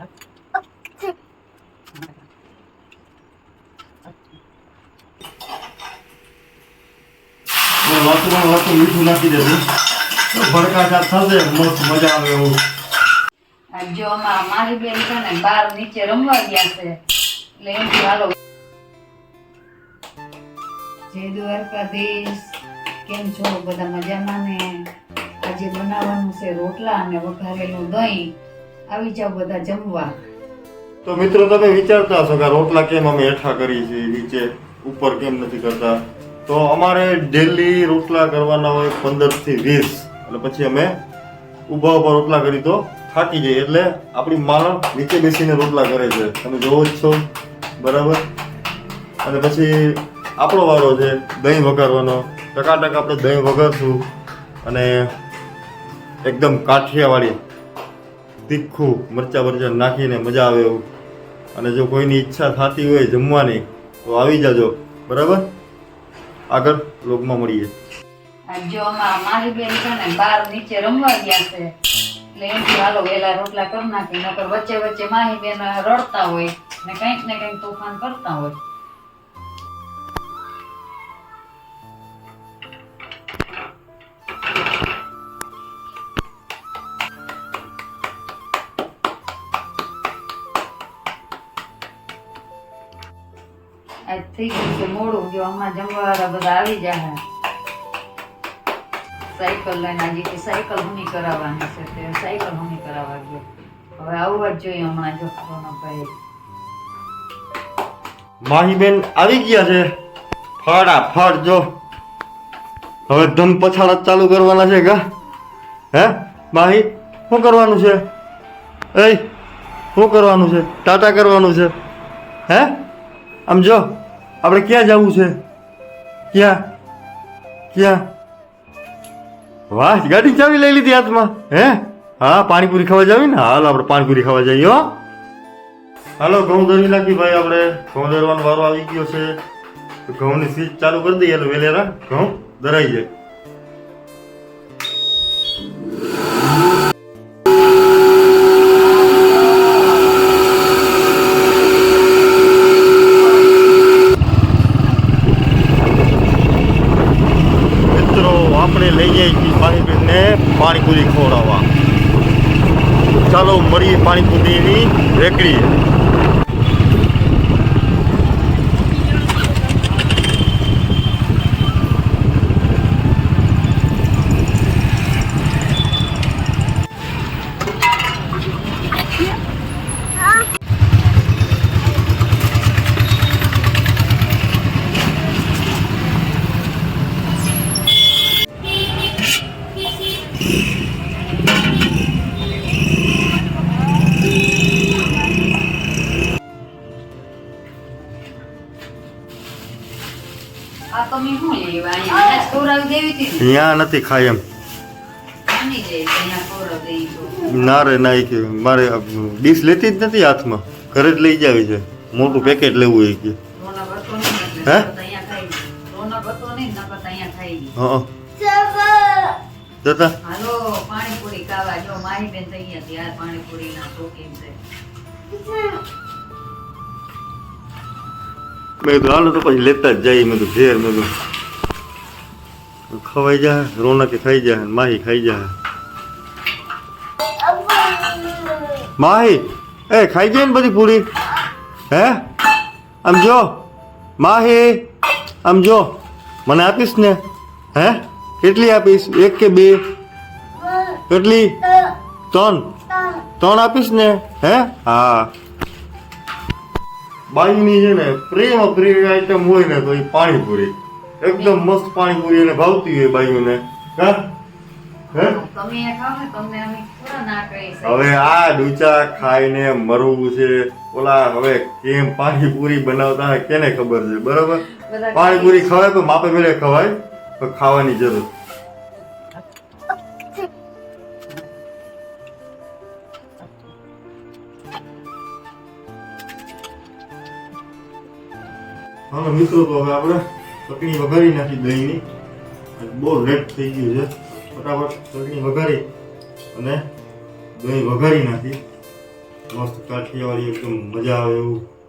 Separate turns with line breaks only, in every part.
રમવા ગયા છે, એટલે એમ હાલો. જય દ્વારકાધીશ. કેમ છો? બધા મજામાં ને? આજે બનાવવાનું છે રોટલા અને વઘારેલું દહીં. આવી જાઓ બધા જમવા.
તો મિત્રો, તમે વિચારતા હશો કે રોટલા કેમ અમે હેઠા કરી છે, નીચે ઉપર કેમ નથી કરતા? તો અમારે ડેલી રોટલા કરવાના હોય પંદરથી વીસ. એટલે પછી અમે ઊભા ઊભા રોટલા કરી તો થાકી જઈએ. એટલે આપણી માણસ નીચે બેસીને રોટલા કરે છે. તમે જોવો જ છો. બરાબર? અને પછી આપણો વારો છે, દહીં વઘારવાનો. ટકા આપણે દહીં વઘારશું અને એકદમ કાઠિયાવાડી તીખું મરચા બરચા નાખીને મજા આવે એવું. અને જો કોઈની ઈચ્છા થતી હોય જમવાની, તો આવી જાજો. બરાબર? આગળ લોકમાં મળીએ.
જો મારી બેન છે ને બાર નીચે રમવા ગયા છે. એટલે એમ હાલો વેલા રોટલા કરી નાખી, નકર વચ્ચે વચ્ચે માહી બેન રડતા હોય ને કંઈક ને કંઈક તોફાન કરતા હોય. આજ થઈ ગયું છે મોડું, જો આમાં જમવાવાળા બધા આવી જાય સાયકલ લઈને આજે કે સાયકલ હુની કરાવવાની છે તે સાયકલ હુની કરાવવા ગયો. હવે આવવા જ જોઈએ હમણાં જો ભાઈ
માહીબેન આવી ગયા છે. ફટાફટ જો. હવે ધમ પછાડા ચાલુ કરવાના છે કા હે, માહી, શું કરવાનું છે? એ શું કરવાનું છે? ટાટા કરવાનું છે. હે? આમ જો, આપણે ક્યાં જવું છે? ક્યાં? ક્યાં? વાહ, ગાડી ચાવી લઈ લીધી હાથમાં? હે? હા, પાણીપુરી ખાવા જાવી ને? હાલ આપણે પાણીપુરી ખાવા જઈએ, હો. હાલો, ઘઉં ધરી નાખી ભાઈ આપણે. ઘઉં ધરવાનો વારો આવી ગયો છે. ઘઉંની સ્વીચ ચાલુ કરી દઈએ એટલે વેલેરા ઘઉં ધરાઈ જાય મિત્રો આપણે લઈ જઈએ છીએ પાણીપુરીને પાણીપુરી ખવડાવવા ચાલો મળીએ પાણીપુરીની રેકડી. ત્યાં નથી ખાય એમ.
જાય તો તો.
ના રે ના કે મારે ડીશ લેતી જ નથી હાથમાં. ઘરે જ લઈ જાવી છે. મોટું પેકેટ લેવું એ કે. હે?
તો તો.
હા જતા.
હાલો પાણીપુરી ખાવા. જો માહી બેન થઈ ગયા ત્યાર પાણીપુરી ના શોખીન છે.
મેં કીધું હાલો તો પછી લેતા જ જઈએ. મેં કીધું ઘેર મેં કીધું. ખવાઈ જાય, રોનકે ખાઈ જાય, માહી ખાઈ જાય. માહી, એ ખાઈ જાય ને બધી પૂરી? હે? આમ જો, માહી, આમ જો, મને આપીશ ને? હે? કેટલી આપીશ? એક કે બે? કેટલી? ત્રણ? ત્રણ આપીશ ને? હે? હા. બાઈની છે ને, પ્રેમ પ્રિય આઈટમ હોય ને, તો એ પાણીપુરી. એકદમ મસ્ત પાણીપુરી એને ભાવતી હોય બાઈઓને. હા? હવે આ ડૂચા ખાઈને મરવું છે. ઓલા હવે કેમ પાણીપુરી બનાવતા કેને ખબર છે બરાબર? પાણીપુરી ખવાય તો માપે મેળે ખવાય તો ખાવાની જરૂર. હાલો મિત્રો તો હવે આપણે ચટણી વઘારી નાખી દહીંની. બહુ લેટ થઈ ગયું છે. ફટાફટ ચટણી વઘારી અને દહીં વઘારી નાખી. મસ્ત કાઠિયાવાડી, એકદમ મજા આવે એવું.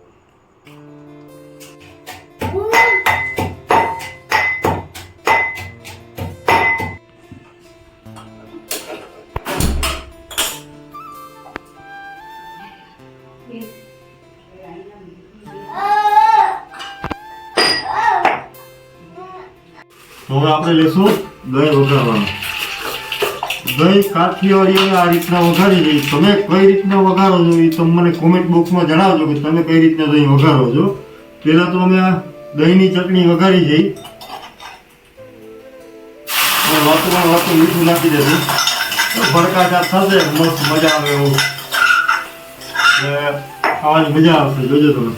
હવે આપણે લેશું દહીં વઘારવાનું. દહીં કાઠિયાવાડી આ રીતના વઘારી દઈ તમે કઈ રીતના વઘારો છો એ તમે મને કોમેન્ટ બોક્સમાં જણાવજો કે તમે કઈ રીતના દહીં વઘારો છો. પહેલાં તો અમે આ દહીંની ચટણી વઘારી જઈ. વાતમાં વાતું મીઠું નાખી દેશું ભડકાટા થશે, મસ્ત મજા આવે એવું. ખાવાની મજા આવશે, જોજો તમે.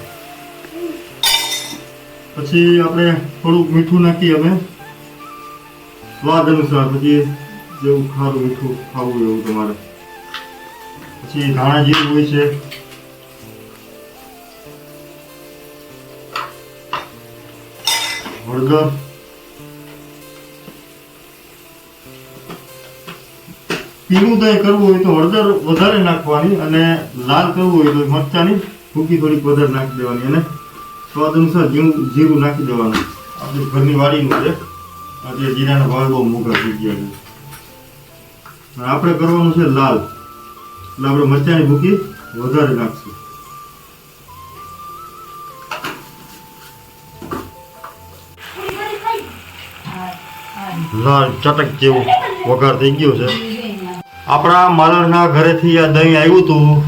પછી આપણે થોડુંક મીઠું નાખીએ અમે. સ્વાદ અનુસાર પછી જેવું ખારું મીઠું ખાવું એવું તમારે. પછી ધાણા જીરું હોય છે. હળદર. પીળું દહીં કરવું હોય તો હળદર વધારે નાખવાની અને લાલ કરવું હોય તો મરચાની ભૂકી થોડીક વધારે નાખી દેવાની અને સ્વાદ અનુસાર જીરું જીરું નાખી દેવાનું. આપણે ઘરની વાડીનું છે. આજે જીરાના ભાવ બહુ મોંઘા થઈ ગયા છે. આપણે કરવાનું છે લાલ. એટલે આપણે મરચાની ભૂકી વધારે નાખશું. લાલ ચટક જેવું વઘાર થઈ ગયો છે. આપણા માલરના ઘરેથી આ દહીં આવ્યું હતું.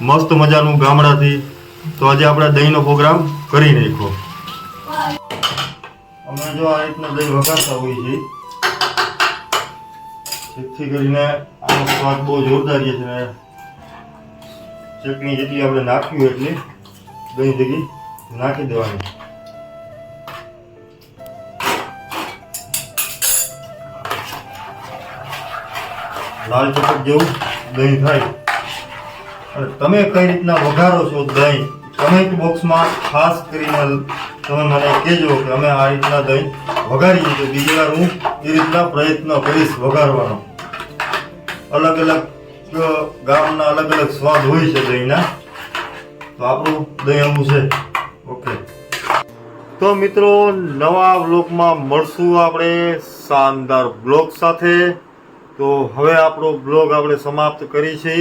મસ્ત મજાનું ગામડાથી. તો આજે આપણે દહીંનો પ્રોગ્રામ કરી નાખ્યો. અમે જો આ રીતના દહીં વઘારતા હોઈએ છીએ જેથી કરીને આનો સ્વાદ બહુ જોરદાર છે ને. ચટણી જેટલી આપણે નાખ્યું એટલી દહીં જગી નાખી દેવાની. લાલ ચટક જેવું દહીં થાય. અને તમે કઈ રીતના વઘારો છો દહીં? કમેન્ટ બોક્સમાં ખાસ કરીને તમે મને કહેજો કે અમે આ રીતના દહીં વઘારીએ તો બીજી વાર હું એ રીતના પ્રયત્ન કરીશ વઘારવાનો. અલગ અલગ ગામના અલગ અલગ સ્વાદ હોય છે દહીંના. તો આપણું દહીં આવું છે. ઓકે. તો મિત્રો, નવા બ્લોગમાં મળશું આપણે શાનદાર બ્લોગ સાથે. તો હવે આપણો બ્લોગ આપણે સમાપ્ત કરી છે.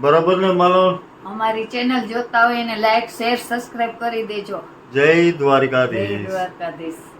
બરાબર ને માલો
અમારી ચેનલ જોતા હોય એને લાઈક શેર સબસ્ક્રાઇબ કરી દેજો. જય
દ્વારિકાધીશ.
દ્વારકાધીશ.